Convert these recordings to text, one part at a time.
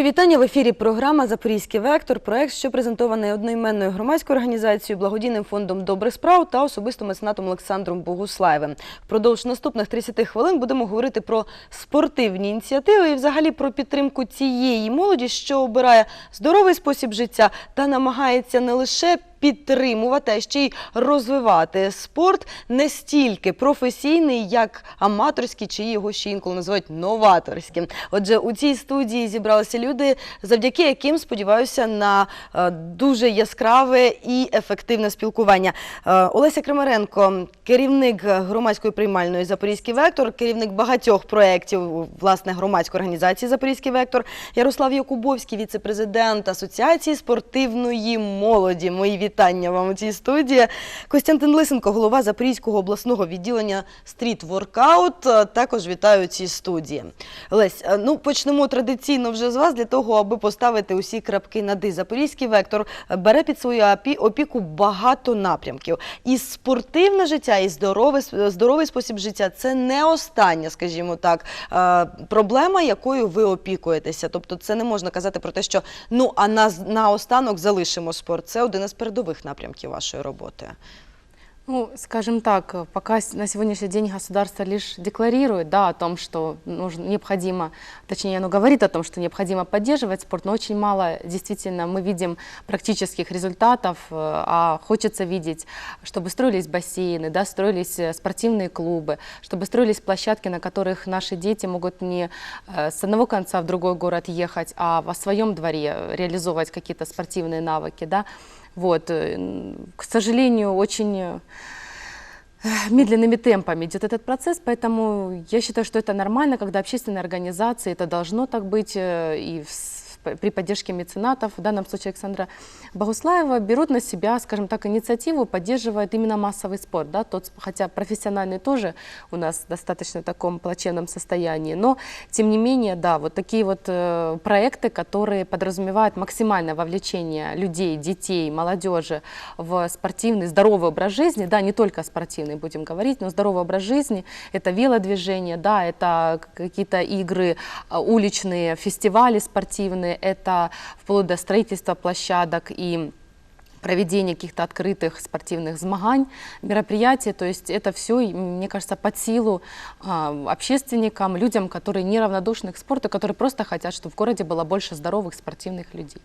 Мої вітання в ефірі. Програма Запорізький вектор. Проект, що презентований одноіменною громадською організацією, благодійним фондом добрих справ та особисто меценатом Олександром Богуслаєвим. Впродовж наступних 30 хвилин будемо говорити про спортивні ініціативи і взагалі про підтримку цієї молоді, що обирає здоровий спосіб життя та намагається не лише підтримувати, а ще й розвивати спорт не стільки професійний, як аматорський, чи його ще інколи називають новаторським. Отже, у цій студії зібралися люди, завдяки яким сподіваюся на е, дуже яскраве і ефективне спілкування. Е, Олеся Крамаренко, керівник громадської приймальної Запорізький вектор, керівник багатьох проєктів власне громадської організації Запорізький вектор, Ярослав Якубовський, віце-президент Асоціації спортивної молоді. Мої вітання вам у цій студії. Костянтин Лисенко, голова Запорізького обласного відділення стріт воркаут. е, Також вітаю у цій студії. Лесь, е, ну почнемо традиційно вже з вас для того, аби поставити усі крапки над «і». Запорізький вектор е, бере під свою опіку багато напрямків. І спортивне життя, і здоровий, здоровий спосіб життя це не остання, скажімо так, проблема, якою ви опікуєтеся. Тобто, це не можна казати про те, що ну а на, на останок залишимо спорт. Це один із передових напрямків вашої роботи. Ну, скажем так, пока на сегодняшний день государство лишь декларирует да, о том, что нужно, необходимо, точнее, оно говорит о том, что необходимо поддерживать спорт, но очень мало действительно мы видим практических результатов, э, а хочется видеть, чтобы строились бассейны, да, строились э, спортивные клубы, чтобы строились площадки, на которых наши дети могут не э, с одного конца в другой город ехать, а во своем дворе реализовывать какие-то спортивные навыки. Да. Вот. э, н- К сожалению, очень э, медленными темпами идет этот процесс, поэтому я считаю, что это нормально, когда общественные организации, это должно так быть, э, и в с- п- при поддержке меценатов, в данном случае Александра Богуслаева, берут на себя, скажем так, инициативу, поддерживают именно массовый спорт, да, тот, хотя профессиональный тоже у нас достаточно в таком плачевном состоянии, но тем не менее, да, вот такие вот э, проекты, которые подразумевают максимальное вовлечение людей, детей, молодежи в спортивный, здоровый образ жизни, да, не только спортивный будем говорить, но здоровый образ жизни, это велодвижение, да, это какие-то игры а, уличные, фестивали спортивные, это вплоть до строительства площадок и проведение каких-то открытых спортивных змагань, мероприятий. То есть это все, мне кажется, под силу а, общественникам, людям, которые неравнодушны к спорту, которые просто хотят, чтобы в городе было больше здоровых спортивных людей.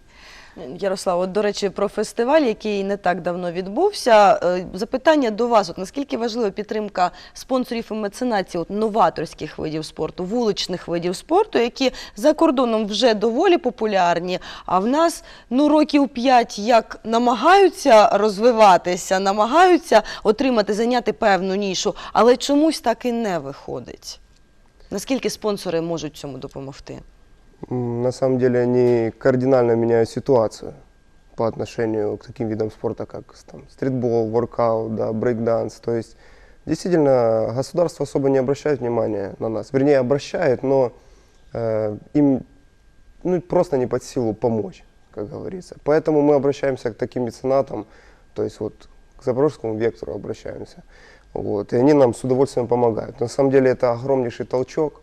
Ярослав, от, до речі, про фестиваль, який не так давно відбувся. Е, Запитання до вас: от наскільки важлива підтримка спонсорів і меценатів от, новаторських видів спорту, вуличних видів спорту, які за кордоном вже доволі популярні, а в нас ну років п'ять як намагаються розвиватися, намагаються отримати, зайняти певну нішу, але чомусь так і не виходить. Наскільки спонсори можуть цьому допомогти? На самом деле они кардинально меняют ситуацию по отношению к таким видам спорта, как там, стритбол, воркаут, да, брейкданс. То есть действительно государство особо не обращает внимания на нас. Вернее, обращает, но э, им ну, просто не под силу помочь, как говорится. Поэтому мы обращаемся к таким меценатам, то есть вот к Запорожскому вектору обращаемся. Вот, и они нам с удовольствием помогают. На самом деле это огромнейший толчок.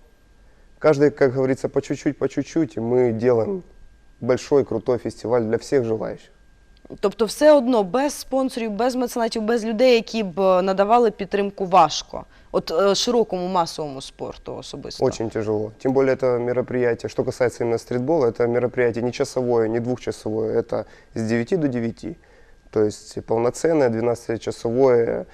Каждый, как говорится, по чуть-чуть, по чуть-чуть, и мы делаем большой, крутой фестиваль для всех желающих. Тобто, все одно без спонсорів, без меценатів, без людей, які б е, надавали підтримку важко. От е, широкому масовому спорту особисто. Очень тяжело. Тем более это мероприятие, что касается именно стритбола, это мероприятие не часовое, не двухчасовое, это с 9 до 9. То есть полноценное 12-часовое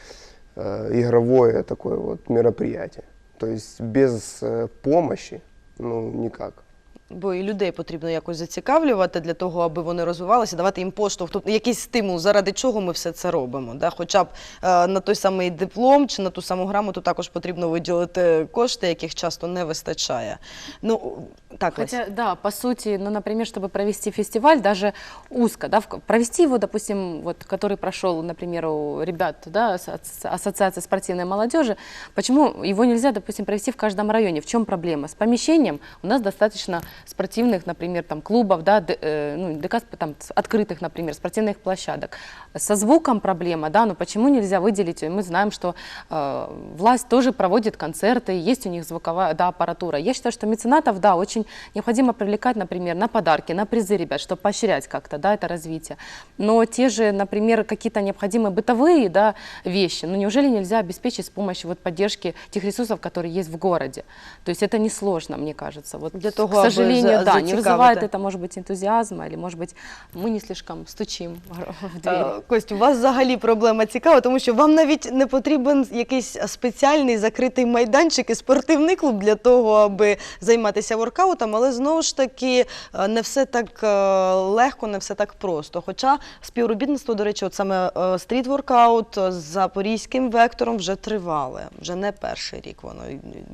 э, игровое такое вот мероприятие. То есть без э, помощи, ну, никак. Бо і людей потрібно якось зацікавлювати для того, аби вони розвивалися, давати їм поштовх, тобто якийсь стимул, заради чого ми все це робимо. Да? Хоча б е, на той самий диплом чи на ту саму грамоту також потрібно виділити кошти, яких часто не вистачає. Ну так, Лесь. Да, по сути, ну, например, чтобы провести фестиваль, даже узко, да, провести его, допустим, вот, который прошел, например, у ребят, да, Ассоциации спортивной молодежи, почему его нельзя, допустим, провести в каждом районе? В чем проблема? С помещением у нас достаточно спортивных, например, там, клубов, да, э, ну, ДК там, открытых, например, спортивных площадок. Со звуком проблема, да, но почему нельзя выделить? Мы знаем, что э, власть тоже проводит концерты, есть у них звуковая да, аппаратура. Я считаю, что меценатов, да, очень необходимо привлекать, например, на подарки, на призы ребят, чтобы поощрять как-то, да, это развитие. Но те же, например, какие-то необходимые бытовые, да, вещи, ну неужели нельзя обеспечить с помощью вот поддержки тех ресурсов, которые есть в городе? То есть это несложно, мне кажется. Вот, Для того, к сожалению, аби да, за- не вызывает зацікавити. это, может быть, энтузиазма, или, может быть, мы не слишком стучим в дверь. Е, Кость, у вас взагалі проблема цікава, тому що вам навіть не потрібен якийсь спеціальний закритий майданчик і спортивний клуб для того, аби займатися воркаутом, але знову ж таки е, не все так е, легко, не все так просто. Хоча співробітництво, до речі, от саме е, стріт-воркаут з запорізьким вектором вже тривале, вже не перший рік воно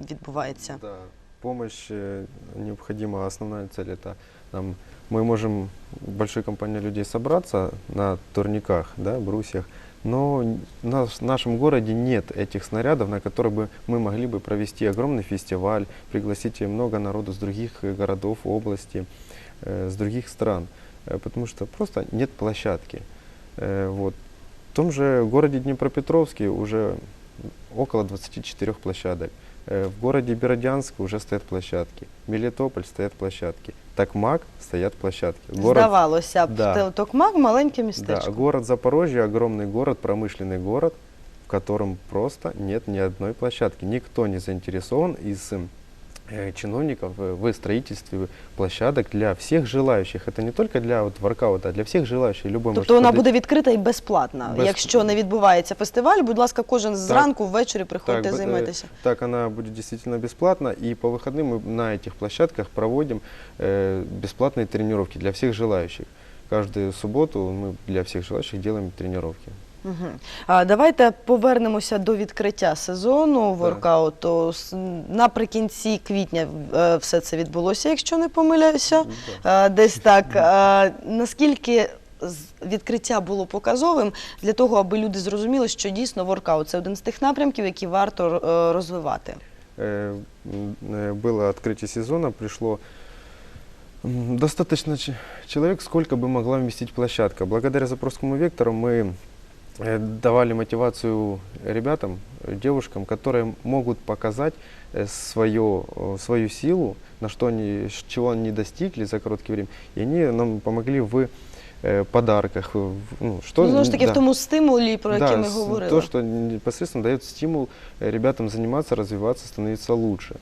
відбувається. Да, Помощь э, необходима. Основная цель это нам, мы можем большой компанией людей собраться на турниках, да, брусьях, но в нашем городе нет этих снарядов, на которых бы мы могли бы провести огромный фестиваль, пригласить много народу с других э, городов, области, э, с других стран, э, потому что просто нет площадки. Э, вот. В том же городе Днепропетровске уже около 24 площадок. Э, В городе Бердянск уже стоят площадки. Мелитополь стоят площадки. Такмак стоят площадки. Здавалося б, Да. Те- Токмак маленьке да, містечко. город Запорожье огромный город, промышленный город, в котором просто нет ни одной площадки. Никто не заинтересован из чиновников э, в строительстве площадок для всех желающих. Это не только для вот, воркаута, а для всех желающих. Любой может Тобто вона подойти. буде відкрита і безплатна. Без- Якщо не відбувається фестиваль, будь ласка, кожен зранку, ввечері приходьте, Так, б- э, займайтеся. Так, она будет действительно бесплатна. И по выходным мы на этих площадках проводим э, бесплатные тренировки для всех желающих. Каждую субботу мы для всех желающих делаем тренировки. Угу. А, давайте повернемося до відкриття сезону воркауту. С- Наприкінці квітня е, все це відбулося, якщо не помиляюся. Е, Десь так. Е, Наскільки з- відкриття було показовим для того, аби люди зрозуміли, що дійсно воркаут це один з тих напрямків, які варто е, розвивати. Э, м, э, Было открытие сезона, пришло м, достаточно ч- человек, сколько бы могла вместить площадка. Благодаря Запорожскому вектору мы э, давали мотивацию ребятам, э, девушкам, которые могут показать э, свое, э, свою силу, на что они, ш- чего они достигли за короткое время. И они нам помогли в э, подарках. в- ну, что, Ну, знову ж таки, да. в тому стимулі, про який ми с- говорили. То, что непосредственно дает стимул э, ребятам заниматься, развиваться, становиться лучше.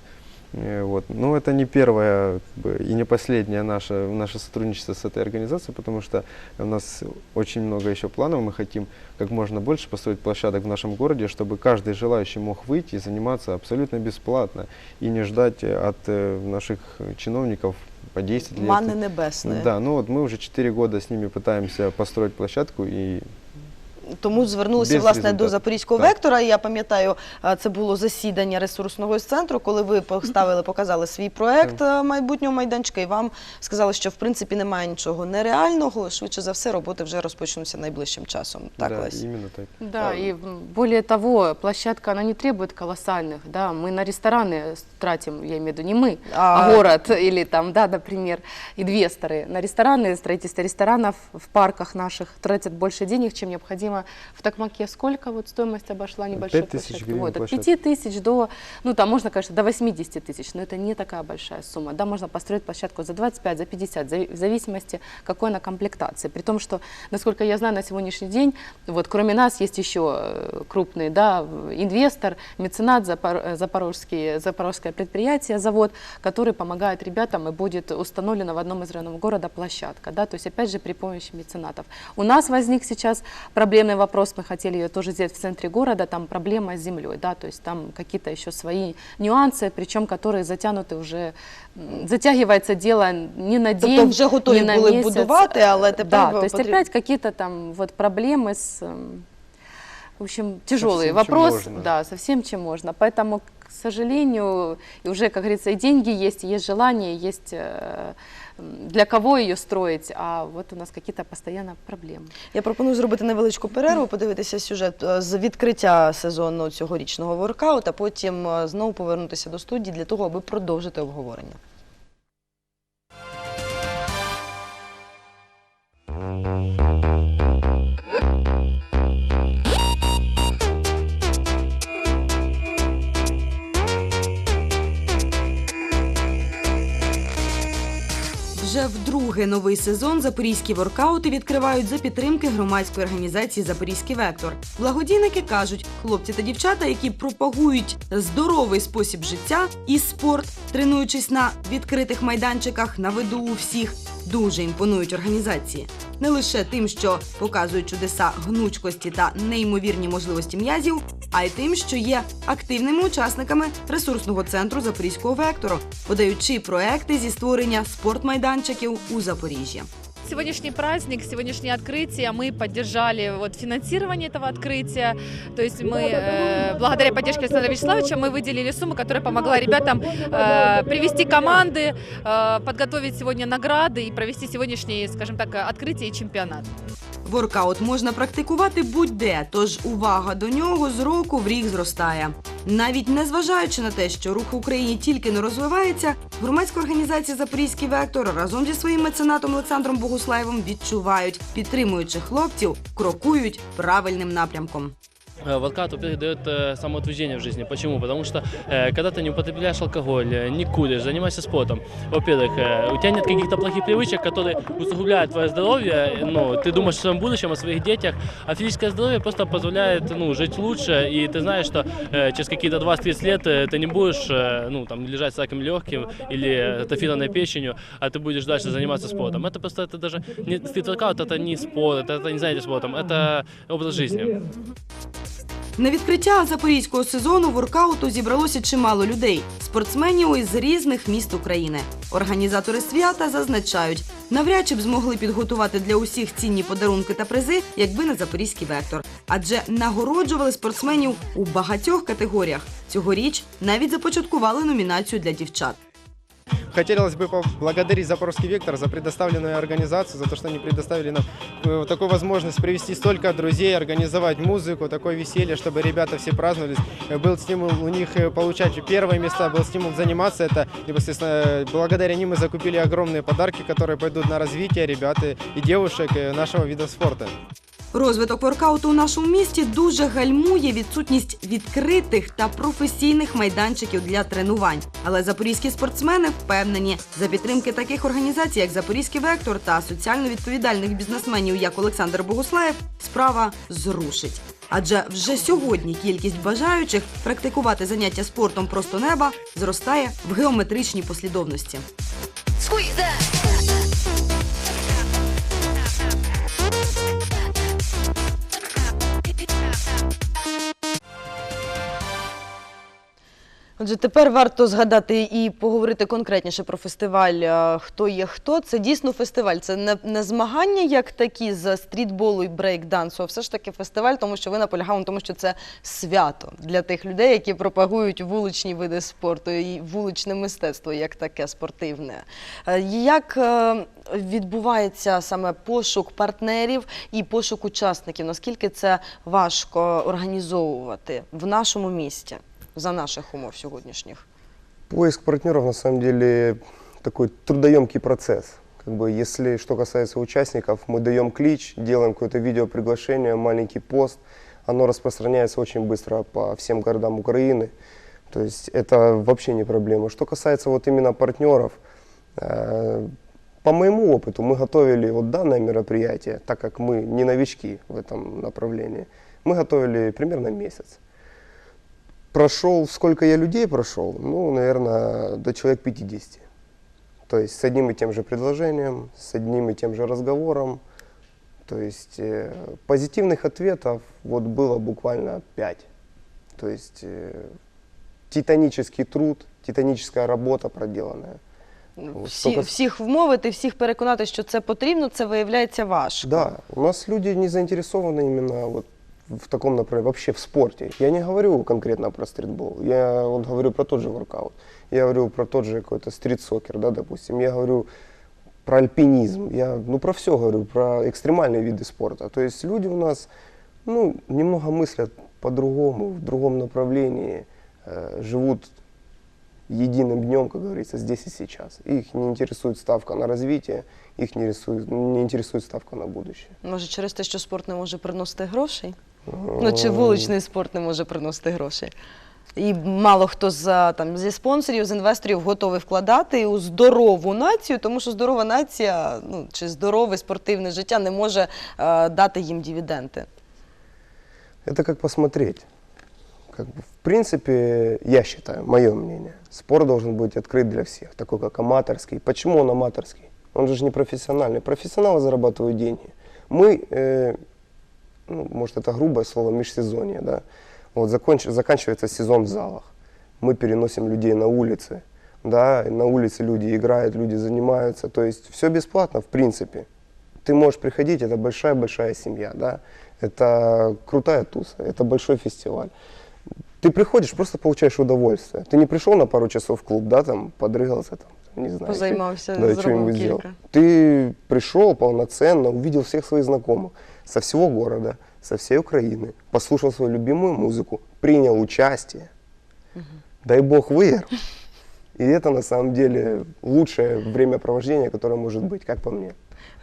Э, Вот. Но это не первое и не последнее наше, наше сотрудничество с этой организацией, потому что у нас очень много еще планов. Мы хотим как можно больше построить площадок в нашем городе, чтобы каждый желающий мог выйти и заниматься абсолютно бесплатно и не ждать э, от э, наших чиновников по 10 лет. Мани небесної. Да, ну вот мы уже 4 года с ними пытаемся построить площадку и Тому звернулися Без власне до результату. запорізького Так. вектора. І я пам'ятаю, а, це було засідання ресурсного центру, коли ви поставили, показали свій проект а, майбутнього майданчика, і вам сказали, що в принципі немає нічого нереального. Швидше за все, роботи вже розпочнуться найближчим часом. Так, да, Лесь? именно так. Да, А, и м, более того, площадка, она не требует колоссальных, да, мы на рестораны с- тратим, я имею в виду не мы, а, А- город или там, да, например, инвесторы. На рестораны, строительство ресторанов в парках наших тратят больше денег, чем необходимо. В Токмаке сколько вот стоимость обошла небольшой 5000 площадки? Вот, от площадка. 5 тысяч до, ну там можно, конечно, до 80 тысяч, но это не такая большая сумма. Да, можно построить площадку за 25, за 50, за- в зависимости, какой она комплектации. При том, что, насколько я знаю, на сегодняшний день, вот кроме нас есть еще э, крупный да, инвестор, меценат, Запор- э, запорожский, запорожское предприятие, завод, который помогает ребятам и будет установлена в одном из районов города площадка. Да, то есть, опять же, при помощи меценатов. У нас возник сейчас проблемный вопрос, мы хотели ее тоже сделать в центре города, там проблема с землей, да, то есть там какие-то еще свои нюансы, причем которые затянуты уже, затягивается дело не на день, Тобто вже готові не на були месяц. будувати, але тепер Да, то есть потріб- опять какие-то там вот проблемы с, эм, в общем, тяжелый всем, чем вопрос, можно. да, со всем, чем можно. Поэтому, к сожалению, и уже, как говорится, и деньги есть, и есть желание, есть э, для кого її строїть, а от у нас якісь постійно проблеми. Я пропоную зробити невеличку перерву, подивитися сюжет е, з відкриття сезону цьогорічного воркаута, потім е, знову повернутися до студії для того, аби продовжити обговорення. Thank. Вже вдруге новий сезон запорізькі воркаути відкривають за підтримки громадської організації Запорізький вектор. Благодійники кажуть, хлопці та дівчата, які пропагують здоровий спосіб життя і спорт, тренуючись на відкритих майданчиках на виду у всіх, дуже імпонують організації. Не лише тим, що показують чудеса гнучкості та неймовірні можливості м'язів, а й тим, що є активними учасниками ресурсного центру Запорізького вектору, подаючи проекти зі створення спортмайданчиків у Запоріжжі. Сегодняшний праздник, сегодняшнее открытие, мы поддержали вот финансирование этого открытия. То есть мы, э, благодаря поддержке Александра Вячеславовича, мы выделили сумму, которая помогла ребятам э, привести команды, э, подготовить сегодня награды и провести сегодняшнее, скажем так, открытие и чемпионат. Воркаут можна практикувати будь-де, тож увага до нього з року в рік зростає. Навіть незважаючи на те, що рух в Україні тільки не розвивається, громадська організація Запорізький вектор разом зі своїм меценатом Олександром Богуслаєвим відчувають, підтримуючи хлопців, крокують правильним напрямком. Э, Воркаут, во-первых, дает э, самоутверждение в жизни. Почему? Потому что э, когда ты не употребляешь алкоголь, не куришь, занимаешься спортом, во-первых, у тебя нет каких-то плохих привычек, которые усугубляют твое здоровье, ну, ты думаешь о своем будущем, о своих детях, а физическое здоровье просто позволяет, ну, жить лучше, и ты знаешь, что через какие-то 20-30 лет ты не будешь, ну, там, лежать с раком легким или атрофированной печенью, а ты будешь дальше заниматься спортом. Это просто, это даже не стрит-воркаут, это не спорт, это, это не занятие спортом, это образ жизни. На відкриття запорізького сезону воркауту зібралося чимало людей, спортсменів із різних міст України. Організатори свята зазначають, навряд чи б змогли підготувати для усіх цінні подарунки та призи, якби не запорізький вектор. Адже нагороджували спортсменів у багатьох категоріях. Цьогоріч навіть започаткували номінацію для дівчат. Хотелось бы поблагодарить Запорожский вектор за предоставленную организацию, за то, что они предоставили нам э, такую возможность привести столько друзей, организовать музыку, такое веселье, чтобы ребята все праздновались. Э, Был стимул у них э, получать первые места, был стимул заниматься это. И, естественно, благодаря ним мы закупили огромные подарки, которые пойдут на развитие ребят и девушек нашего вида спорта. Розвиток воркауту у нашому місті дуже гальмує відсутність відкритих та професійних майданчиків для тренувань. Але запорізькі спортсмени впевнені, за підтримки таких організацій, як Запорізький вектор та соціально відповідальних бізнесменів, як Олександр Богуслаєв, справа зрушить. Адже вже сьогодні кількість бажаючих практикувати заняття спортом просто неба зростає в геометричній послідовності. Отже, тепер варто згадати і поговорити конкретніше про фестиваль е, Хто є хто. Це дійсно фестиваль. Це не, змагання як такі з стрітболу і брейк-дансу, а все ж таки фестиваль, тому що ви наполягали на тому, що це свято для тих людей, які пропагують вуличні види спорту і вуличне мистецтво як таке спортивне. Е, Як е, відбувається саме пошук партнерів і пошук учасників? Наскільки це важко організовувати в нашому місті? За наших умов сьогоднішніх. Поиск партнеров на самом деле такой трудоемкий процесс. Как бы, если что касается участников, мы даем клич, делаем какое-то видео приглашение, маленький пост. Оно распространяется очень быстро по всем городам Украины. То есть это вообще не проблема. Что касается вот именно партнеров, э, по моему опыту мы готовили вот данное мероприятие, так как мы не новички в этом направлении, мы готовили примерно месяц. Прошел, сколько я людей прошел? Ну, наверное, до человек 50. То есть с одним и тем же предложением, с одним и тем же разговором. То есть э, позитивных ответов вот было буквально 5. То есть э, титанический труд, титаническая работа проделанная. Вот Всі, столько- всіх вмовити, всіх переконати, що це потрібно, це виявляється важко. Да, у нас люди не заинтересованы именно вот в таком направлении, вообще в спорте. Я не говорю конкретно про стритбол, я вот говорю про тот же воркаут, я говорю про тот же какой-то стрит-сокер, да, допустим, я говорю про альпинизм, я ну про все говорю, про экстремальные виды спорта. То есть люди у нас ну, немного мыслят по-другому, в другом направлении, э, живут единым днем, как говорится, здесь и сейчас. Их не интересует ставка на развитие, их не, рисует, не интересует ставка на будущее. Може, через те, що спорт не може приносити грошей? Ну чи вуличний спорт не може приносити грошей? І мало хто з там зі спонсорів, з інвесторів готовий вкладати у здорову націю, тому що здорова нація, ну чи здорове спортивне життя не може е, дати їм дивіденди. Это как посмотреть. Как бы, в принципе, я считаю, мое мнение, спорт должен быть открыт для всех, такой как аматорский. Почему он аматорский? Он же ж не профессиональный. Профессионалы зарабатывают деньги. Мы, э, ну, может это грубое слово, межсезонье, да, вот законч- заканчивается сезон в залах. Мы переносим людей на улицы, да, на улице люди играют, люди занимаются, то есть все бесплатно в принципе. Ты можешь приходить, это большая-большая семья, да, это крутая туса, это большой фестиваль. Ты приходишь, просто получаешь удовольствие. Ты не пришел на пару часов в клуб, да, там, подрыгался, там, не знаю. Позаймався, да, что-нибудь сделал. Ты пришел полноценно, увидел всех своих знакомых со всего города, со всей Украины, послушал свою любимую музыку, принял участие. Дай бог выиграл. И это на самом деле лучшее времяпровождение, которое может быть, как по мне.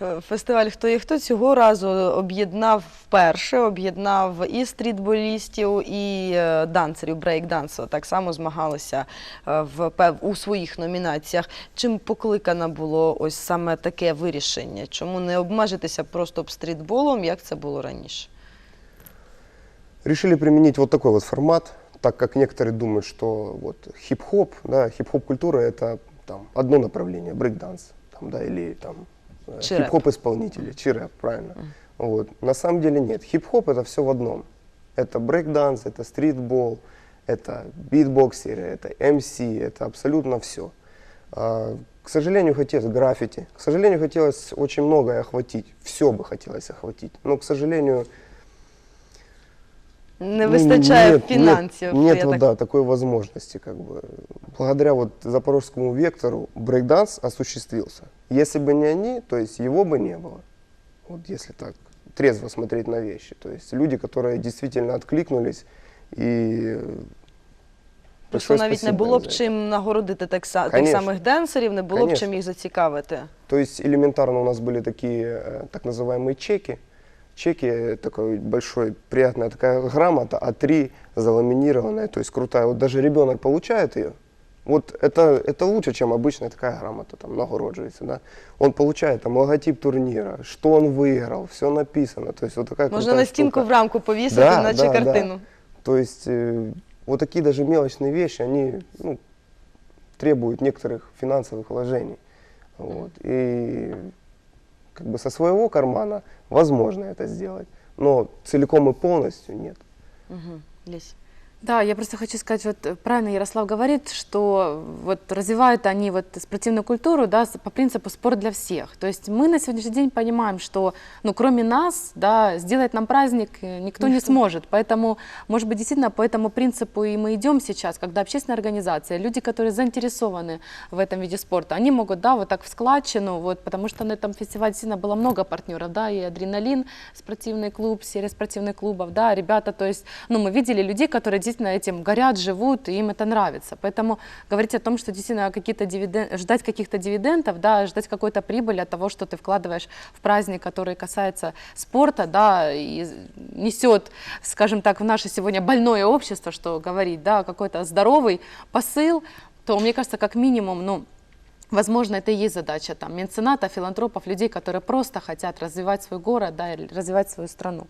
Е, Фестиваль Хто є хто цього разу об'єднав вперше, об'єднав і стрітболістів, і е, данцерів брейк-дансу. Так само змагалися е, в пев- у своїх номінаціях. Чим покликано було ось саме таке вирішення? Чому не обмежитися просто б стрітболом, як це було раніше? Решили применить вот такой вот формат, так как некоторые думают, что вот хип-хоп, да, хип-хоп культура это там одно направление, брейк-данс, там, да, или там э, Чи рэп. хип-хоп исполнители, чи рэп, правильно. Вот. На самом деле нет, хип-хоп это все в одном. Это брейк-данс, это стритбол, это битбоксеры, это МС, это абсолютно все. к сожалению, хотелось граффити. К сожалению, хотелось очень многое охватить. Все бы хотелось охватить. Но, к сожалению, Не ну, вистачає нет, фінансів. Нет, нет я вот, так да, такой возможности. Как бы. Благодаря вот запорожскому вектору брейкданс осуществился. Если бы не они, то есть его бы не было. Вот если так трезво смотреть на вещи. То есть люди, которые действительно откликнулись и Просто большое навіть не спасибо було им б за это. чим нагородити так, са- тих Конечно. самих денсерів, не було б Конечно. чим їх зацікавити. То есть элементарно у нас были такие э, так называемые чеки. Чеки такой большой, приятная такая грамота, А3 заламинированная, то есть крутая. Вот даже ребенок получает ее. Вот это, это лучше, чем обычная такая грамота, там, нагороджуется, да. Он получает там логотип турнира, что он выиграл, все написано. То есть вот такая крутая на стінку штука. в рамку повісити, Да, наче да, да. картину. То есть э, вот такие даже мелочные вещи, они ну, требуют некоторых финансовых вложений. Вот. И как бы со своего кармана возможно это сделать, но целиком и полностью нет. Угу. Лізь. Да, я просто хочу сказать, вот э, правильно Ярослав говорит, что вот развивают они вот спортивную культуру, да, по принципу спорт для всех. То есть мы на сегодняшний день понимаем, что, ну, кроме нас, да, сделать нам праздник э, никто не сможет. Поэтому, может быть, действительно по этому принципу и мы идем сейчас, когда общественная организация, люди, которые заинтересованы в этом виде спорта, они могут, да, вот так в складчину, вот, потому что на этом фестивале действительно было много партнеров, да, и Адреналин, спортивный клуб, серия спортивных клубов, да, ребята, то есть, ну, мы видели людей, которые действительно этим горят, живут, и им это нравится. Поэтому говорить о том, что действительно какие-то дивиден... ждать каких-то дивидендов, да, ждать какой-то прибыли от того, что ты вкладываешь в праздник, который касается спорта, да, и несет, скажем так, в наше сегодня больное общество, что говорить, да, какой-то здоровый посыл, то, мне кажется, как минимум, ну, Возможно, это и есть задача там, мецената, филантропов, людей, которые просто хотят развивать свой город да, развивать свою страну.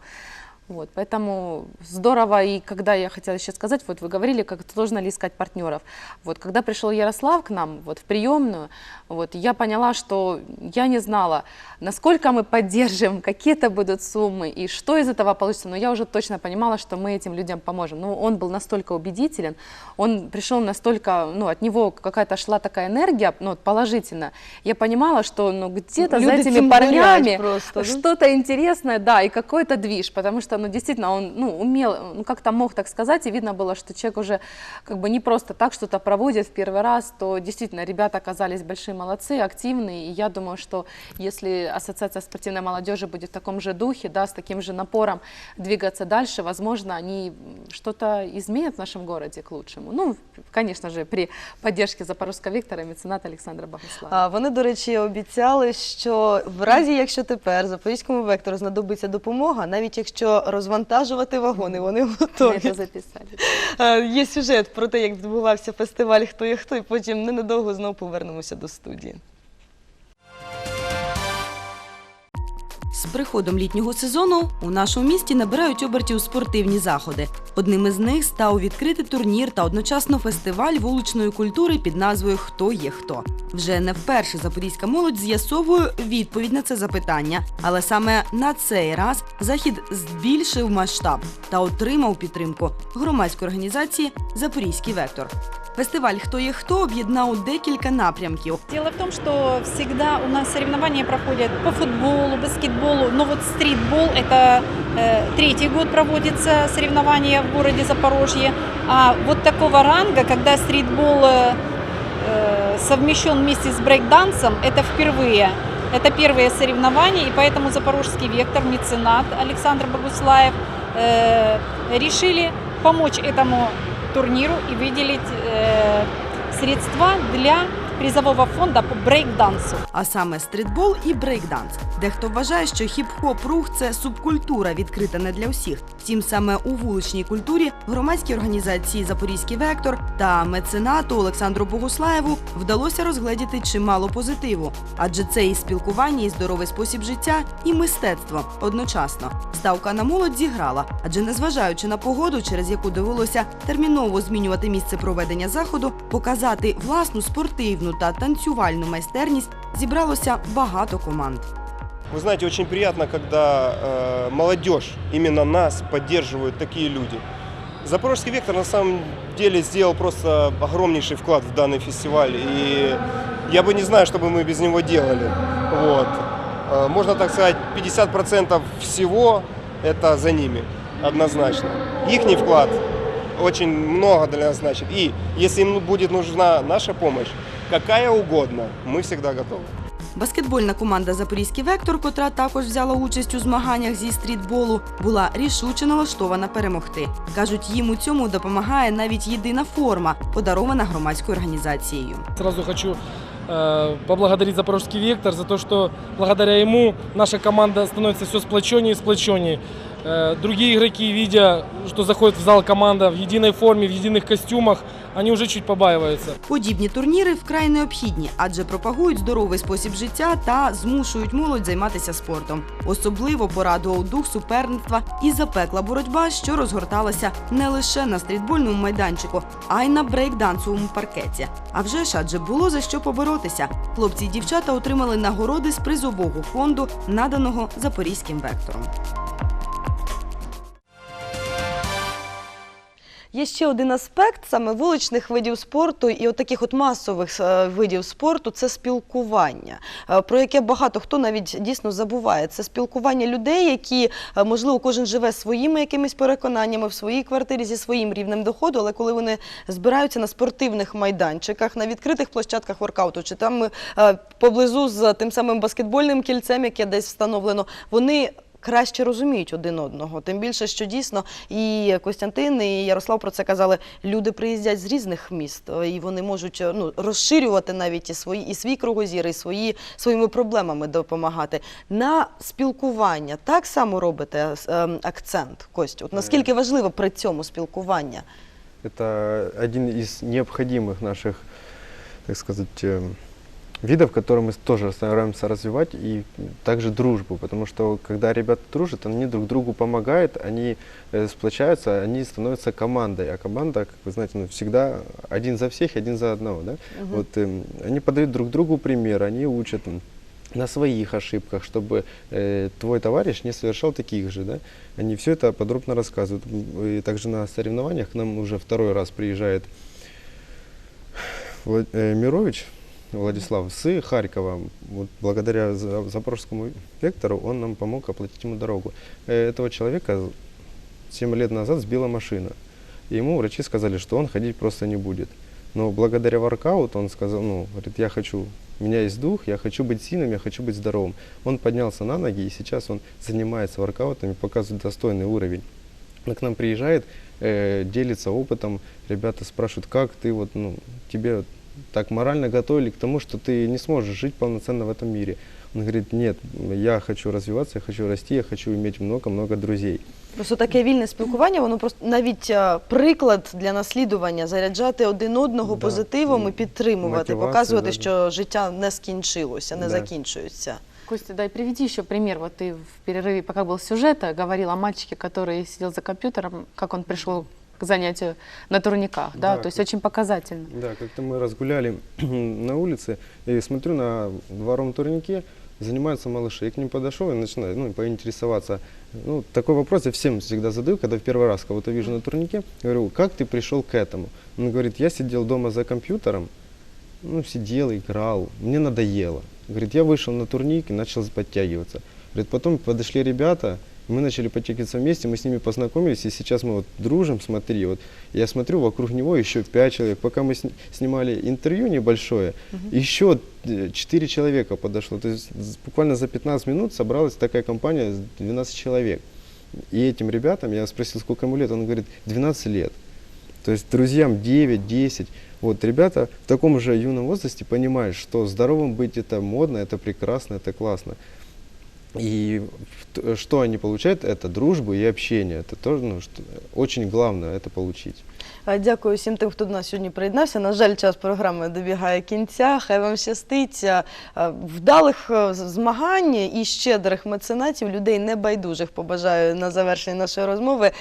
Вот, поэтому здорово, и когда я хотела еще сказать, вот вы говорили, как сложно ли искать партнеров. Вот, когда пришел Ярослав к нам вот, в приемную, вот, я поняла, что я не знала, насколько мы поддержим, какие это будут суммы и что из этого получится, но я уже точно понимала, что мы этим людям поможем. Ну, он был настолько убедителен, он пришел настолько, ну, от него какая-то шла такая энергия, ну, положительно. Я понимала, что, ну, где-то за этими парнями просто, да? что-то интересное, да, и какой-то движ, потому что, ну, действительно, он, ну, умел, ну, как-то мог так сказать, и видно было, что человек уже, как бы, не просто так что-то проводит в первый раз, то действительно, ребята оказались большие молодцы, активные, и я думаю, что если Ассоциация спортивной молодежи будет в таком же духе, да, с таким же напором двигаться дальше, возможно, они м, что-то изменят в нашем городе к лучшему. Ну, конечно же, при поддержке Запорожского Виктора и мецената Александра Богослава. А вони, до речі, обіцяли, що в разі, якщо тепер запорізькому вектору знадобиться допомога, навіть якщо розвантажувати вагони. Вони готові. готові. це записали. Е, Є сюжет про те, як відбувався фестиваль Хто є хто, і потім ненадовго знову повернемося до студії. З приходом літнього сезону у нашому місті набирають обертів спортивні заходи. Одним із них став відкритий турнір та одночасно фестиваль вуличної культури під назвою Хто є хто. Вже не вперше запорізька молодь з'ясовує відповідь на це запитання, але саме на цей раз захід збільшив масштаб та отримав підтримку громадської організації Запорізький вектор. Фестиваль Хто є хто об'єднав декілька напрямків. Дело в том, что всегда у нас соревнования проходят по футболу, баскетболу, но вот стритбол это э, третий год проводится соревнования в городе Запорожье, а вот такого ранга, когда стритбол э, э, совмещен вместе с брейкдансом, это впервые. Это первые соревнования, и поэтому Запорожский вектор, меценат Александр Богуслаев решили помочь этому турниру и выделить средства для призового фонда по брейк-дансу. а саме стрітбол і брейкданс. Дехто вважає, що хіп-хоп рух це субкультура, відкрита не для всіх. Втім, саме у вуличній культурі громадській організації Запорізький вектор та меценату Олександру Богуслаєву вдалося розгледіти чимало позитиву, адже це і спілкування, і здоровий спосіб життя, і мистецтво одночасно. Ставка на молодь зіграла, адже незважаючи на погоду, через яку довелося терміново змінювати місце проведення заходу, показати власну спортивну та танцювальну майстерність зібралося багато команд. Вы знаете, очень приятно, когда э, молодежь, именно нас, поддерживают такие люди. Запорожский вектор на самом деле сделал просто огромнейший вклад в данный фестиваль, и я бы не знаю, что бы мы без него делали. Вот. Э, Можно так сказать, 50% всего это за ними, однозначно. Их вклад очень много для нас значит. И если им будет нужна наша помощь, какая угодно, мы всегда готовы. Баскетбольна команда Запорізький вектор, котра також взяла участь у змаганнях зі стрітболу, була рішуче налаштована перемогти. кажуть, їм у цьому допомагає навіть єдина форма, подарована громадською організацією. Сразу хочу э, поблагодарить Запорожский Вектор за то, что благодаря ему наша команда становится все сплоченнее и сплоченнее. Э, другие игроки, видя, что заходит в зал команда в единой форме, в единых костюмах, они уже чуть побаиваются. Подібні турніри вкрай необхідні, адже пропагують здоровий спосіб життя та змушують молодь займатися спортом. Особливо порадував дух суперництва і запекла боротьба, що розгорталася не лише на стрітбольному майданчику, а й на брейкдансовому паркеті. А вже ж адже було за що поборотися. Хлопці і дівчата отримали нагороди з призового фонду, наданого запорізьким вектором. Є ще один аспект саме вуличних видів спорту і от таких от масових е, видів спорту це спілкування, е, про яке багато хто навіть дійсно забуває. Це спілкування людей, які е, можливо кожен живе своїми якимись переконаннями в своїй квартирі зі своїм рівнем доходу, але коли вони збираються на спортивних майданчиках, на відкритих площадках воркауту, чи там поблизу з тим самим баскетбольним кільцем, яке десь встановлено, вони краще розуміють один одного. Тим більше, що дійсно і Костянтин, і Ярослав про це казали. Люди приїздять з різних міст, е, і вони можуть е, ну, розширювати навіть і свої і свій кругозір, і свої своїми проблемами допомагати. На спілкування так само робите е, акцент, Костю. От наскільки важливо при цьому спілкування? Это один из необходимых наших, так сказать, э, видов, которые мы тоже стараемся развивать, и также дружбу, потому что когда ребята дружат, они друг другу помогают, они э, сплочаются, они становятся командой, а команда, как вы знаете, ну, всегда один за всех, один за одного, да? Вот эм, они подают друг другу пример, они учат на своих ошибках, чтобы э, твой товарищ не совершал таких же, да? Они все это подробно рассказывают. И также на соревнованиях к нам уже второй раз приезжает Влад- э, Мирович Владислав с Харькова. Вот благодаря За- Запорожскому вектору он нам помог оплатить ему дорогу. Э, Этого человека 7 лет назад сбила машина. И ему врачи сказали, что он ходить просто не будет. Но благодаря воркауту он сказал, ну, говорит, я хочу, у меня есть дух, я хочу быть сильным, я хочу быть здоровым. Он поднялся на ноги, и сейчас он занимается воркаутами, показывает достойный уровень. Он к нам приезжает, э, делится опытом, ребята спрашивают, как ты, вот, ну, тебе так морально готовили к тому, что ты не сможешь жить полноценно в этом мире. Он говорит, нет, я хочу развиваться, я хочу расти, я хочу иметь много-много друзей. Просто таке вільне спілкування, воно просто навіть е, приклад для наслідування, заряджати один одного Да. позитивом і М, підтримувати, мотивацію, показувати, да, да. що життя не скінчилося, не Да. закінчується. Костя, дай приведи еще пример. Вот ты в перерыве, пока был сюжет, говорил о мальчике, который сидел за компьютером, как он пришел к занятию на турниках, да, Да, то есть очень показательно. Да, как-то мы разгуляли на улице и смотрю на дворовом турнике, занимаются малыши. Я к ним подошел и начинаю ну, поинтересоваться. Ну, такой вопрос я всем всегда задаю, когда в первый раз кого-то вижу на турнике. Говорю, как ты пришел к этому? Он говорит, я сидел дома за компьютером, ну, сидел, играл, мне надоело. Говорит, я вышел на турник и начал подтягиваться. Говорит, потом подошли ребята, мы начали подтягиваться вместе, мы с ними познакомились, и сейчас мы вот дружим, смотри, вот я смотрю, вокруг него еще пять человек. Пока мы сни- снимали интервью небольшое, еще э, четыре человека подошло. То есть буквально за 15 минут собралась такая компания, с 12 человек. И этим ребятам, я спросил, сколько ему лет, он говорит, 12 лет. То есть друзьям 9-10. Вот ребята в таком же юном возрасте понимают, что здоровым быть это модно, это прекрасно, это классно. И в т- что они получают, это дружбу и общение. Это тоже ну, что, очень главное это получить. Е, Дякую всім тим, хто до нас сьогодні приєднався. На жаль, час програми добігає кінця. Хай вам щастить е, е, вдалих змагань і щедрих меценатів, людей небайдужих. Побажаю на завершення нашої розмови.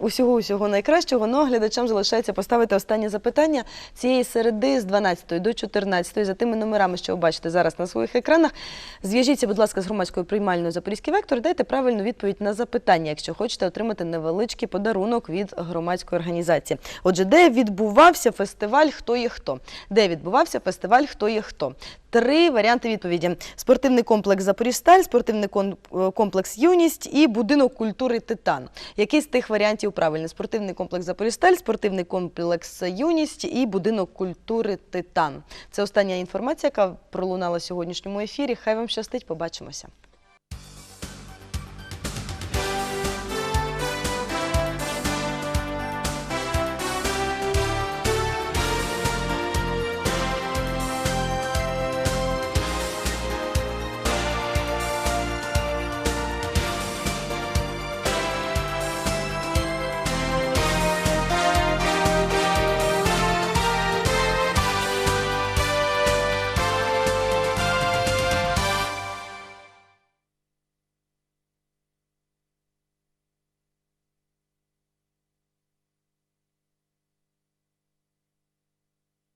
Усього усього найкращого. Ну а глядачам залишається поставити останнє запитання цієї середи з 12 до 14 за тими номерами, що ви бачите зараз на своїх екранах. Зв'яжіться, будь ласка, з громадською приймальною Запорізький вектор. Дайте правильну відповідь на запитання, якщо хочете отримати невеличкий подарунок від громадської організації. Отже, де відбувався фестиваль Хто є хто? Де відбувався фестиваль Хто є хто? Три варіанти відповіді: спортивний комплекс Запоріжсталь, спортивний е, комплекс Юність і будинок культури Титан. Який з тих варіантів правильний? Спортивний комплекс Запоріжсталь, спортивний комплекс Юність і будинок культури Титан. Це остання інформація, яка пролунала в сьогоднішньому ефірі. Хай вам щастить, побачимося.